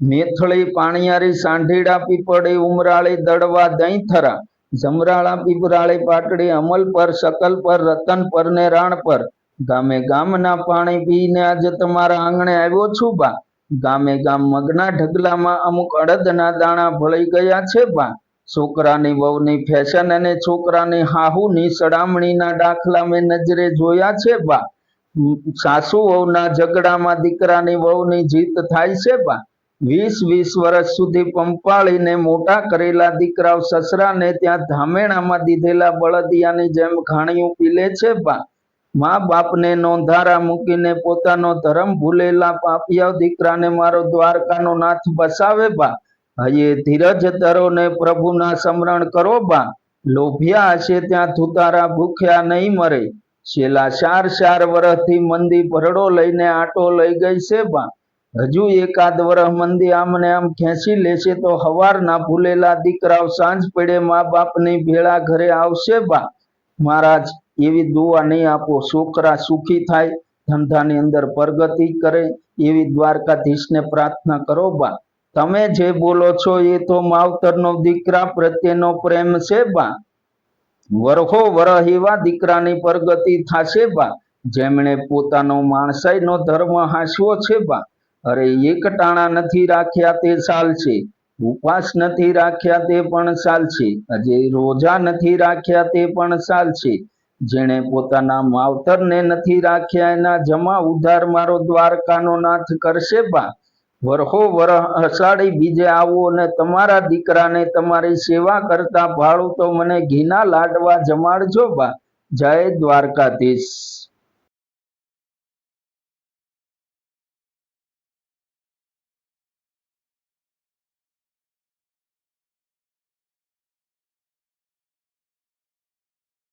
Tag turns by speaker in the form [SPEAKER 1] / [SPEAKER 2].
[SPEAKER 1] મેથળી પાણિયારી સાંઢીડા પીપળી, ઉમરાળી, દડવા, દહીંથરા, જમરાળા પીપરાળી પાટડી પર રતન પર ને રાણ પર. ગામે ગામના પાણી પીને આજે તમારા આંગણે આવ્યો છું બા. ગામે ગામ મગના ઢગલામાં અમુક અડદના દાણા ભળી ગયા છે બા. છોકરાની વહુની ફેશન અને છોકરાની હાહુની સડામણીના દાખલા મેં નજરે જોયા છે બા. સાસુ વહુના ઝઘડામાં દીકરાની વહુની જીત થાય છે બા. વીસ વીસ વર્ષ સુધી પંપાળીને મોટા કરેલા દીકરાઓ સસરાને ત્યાં ધામેણામાં દીધેલા બળદિયાની જેમ ઘાણીયું પીલે છે બા મા બાપને નોંધારા મૂકીને પોતાનો ધર્મ ભૂલેલા પાપિયા દીકરાને મારો દ્વારકાનો નાથ બસાવે બા હયે ધીરજ ધરો પ્રભુના સ્મરણ કરો બા લોભ્યા હશે ત્યાં ધુતારા, ભૂખ્યા નહીં મરે. છેલ્લા ચાર ચાર વર્ષથી મંદી ભરડો લઈને આટો લઈ ગઈ છે બા હજુ એકાદ વર્ષ મંદી આમને આમ ખેંચી લેશે તો હવારના ભૂલેલા દીકરાઓ સાંજ પડે મા બાપની ભેળા ઘરે આવશે બા. મહારાજ, એવી દુઆ નહીં આપો, છોકરા સુખી થાય, ધંધાની અંદર પ્રગતિ કરે, એવી દ્વારકાધીશને પ્રાર્થના કરો બા. તમે જે બોલો છો એ તો માવતરનો દીકરા પ્રત્યેનો પ્રેમ છે બા. વરહો વરહ એવા દીકરાની પ્રગતિ થશે બા. જેમણે પોતાનો માણસાઈનો ધર્મ હાંસવો છે બા. અરે એક ટાણા નથી રાખ્યા તે ચાલશે ઉપવાસ નથી રાખ્યા તે પણ ચાલશે હજે રોજા નથી રાખ્યા તે પણ ચાલશે જેણે પોતાના માવતરને નથી રાખ્યા એના જમા ઉધાર મારો દ્વારકાનો નાથ કરશે બા. વરહો વરહ અષાઢી બીજે આવો અને તમારા દીકરાને તમારી સેવા કરતા ભાડું તો મને ઘીના લાડવા જમાડજો બા. જય દ્વારકાધીશ.